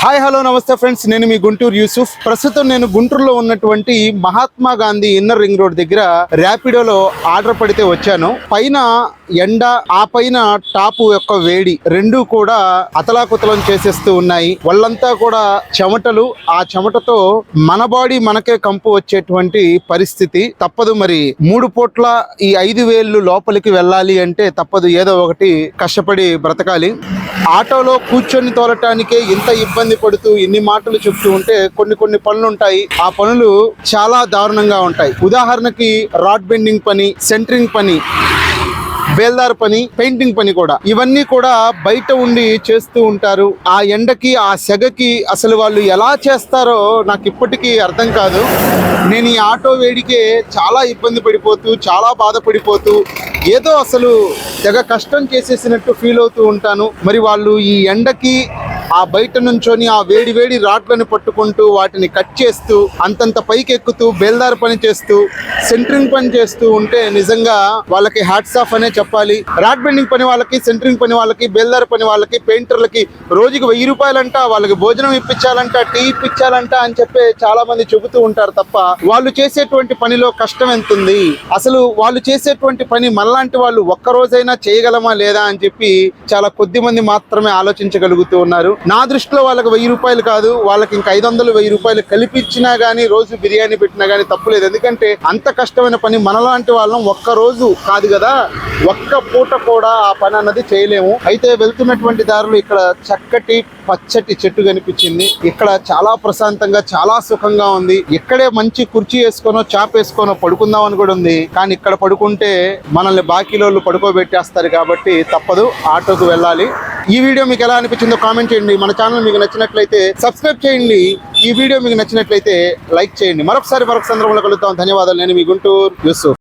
Hi hello నమస్తే friends. నేను మీ గుంటూరు యూసుఫ్. ప్రస్తుతం నేను గుంటూరులో ఉన్నటువంటి Mahatma Gandhi inner ring road దగ్గర ర్యాపిడోలో ఆర్డర్ పడితే వచ్చాను. పైన ఎండ ఆ పైన టాపు యొక్క వేడి రెండు కూడా అతలాకుతలం చేసేస్తూ ఉన్నాయి. వాళ్ళంతా కూడా చెమటలు. ఆ చెమటతో మన బాడీ మనకే కంపు వచ్చేటువంటి పరిస్థితి. తప్పదు మరి. మూడు పూట్ల ఈ ఐదు వేళ్ళు లోపలికి వెళ్ళాలి అంటే తప్పదు. ఏదో ఒకటి కష్టపడి బ్రతకాలి. ఆటోలో కూర్చొని తోలటానికే ఇంత ఇబ్బంది పడుతూ ఇన్ని మాటలు చెప్తూ ఉంటే కొన్ని కొన్ని పనులు ఉంటాయి. ఆ పనులు చాలా దారుణంగా ఉంటాయి. ఉదాహరణకి రాడ్ బెండింగ్ పని సెంటరింగ్ పని బేల్దార్ పని పెయింటింగ్ పని కూడా. ఇవన్నీ కూడా బయట ఉండి చేస్తూ ఉంటారు. ఆ ఎండకి ఆ సెగకి అసలు వాళ్ళు ఎలా చేస్తారో నాకు ఇప్పటికీ అర్థం కాదు. నేను ఈ ఆటో వేడికే చాలా ఇబ్బంది పడిపోతూ చాలా బాధపడిపోతూ ఏదో అసలు తెగ కష్టం చేసేసినట్టు ఫీల్ అవుతూ ఉంటాను. మరి వాళ్ళు ఈ ఎండకి ఆ బయట నుంచొని ఆ వేడి వేడి రాడ్లను పట్టుకుంటూ వాటిని కట్ చేస్తూ అంతంత పైకి ఎక్కుతూ బేల్దార్ పని చేస్తూ సెంటరింగ్ పని చేస్తూ ఉంటే నిజంగా వాళ్ళకి హ్యాట్స్ ఆఫ్ అనే చెప్పాలి. రాడ్ బెండింగ్ పని వాళ్ళకి సెంటరింగ్ పని వాళ్ళకి బేల్దార్ పని వాళ్ళకి పెయింటర్లకి రోజుకి వెయ్యి రూపాయలంట వాళ్ళకి భోజనం ఇప్పించాలంట టీ ఇప్పించాలంట అని చెప్పి చాలా మంది చెబుతూ ఉంటారు తప్ప వాళ్ళు చేసేటువంటి పనిలో కష్టం ఎంత ఉంది అసలు వాళ్ళు చేసేటువంటి పని మనలాంటి వాళ్ళు ఒక్క రోజైనా చేయగలమా లేదా అని చెప్పి చాలా కొద్ది మంది మాత్రమే ఆలోచించగలుగుతూ ఉన్నారు. నా దృష్టిలో వాళ్ళకి వెయ్యి రూపాయలు కాదు వాళ్ళకి ఇంకా ఐదు వందలు వెయ్యి రూపాయలు కలిపిచ్చినా గానీ రోజు బిర్యానీ పెట్టినా గానీ తప్పులేదు ఎందుకంటే అంత కష్టమైన పని మనలాంటి వాళ్ళం ఒక్క రోజు కాదు కదా. ఒక్క పూట కూడా ఆ పని అన్నది చేయలేము. అయితే వెళ్తున్నటువంటి దారులు ఇక్కడ చక్కటి పచ్చటి చెట్టు కనిపించింది. ఇక్కడ చాలా ప్రశాంతంగా చాలా సుఖంగా ఉంది. ఇక్కడే మంచి కుర్చీ వేసుకోనో చాప్ వేసుకోనో పడుకుందాం అని కూడా ఉంది. కానీ ఇక్కడ పడుకుంటే మనల్ని బాకీలోళ్ళు పడుకోబెట్టేస్తారు కాబట్టి తప్పదు. ఆటోకు వెళ్ళాలి. ఈ వీడియో మీకు ఎలా అనిపించిందో కామెంట్ చేయండి. మన ఛానల్ మీకు నచ్చినట్లయితే సబ్స్క్రైబ్ చేయండి. ఈ వీడియో మీకు నచ్చినట్లయితే లైక్ చేయండి. మరొకసారి మరొక సందర్భంలో కలుద్దాం. ధన్యవాదాలు. నేను మీ గుంటూరు యూసుఫ్.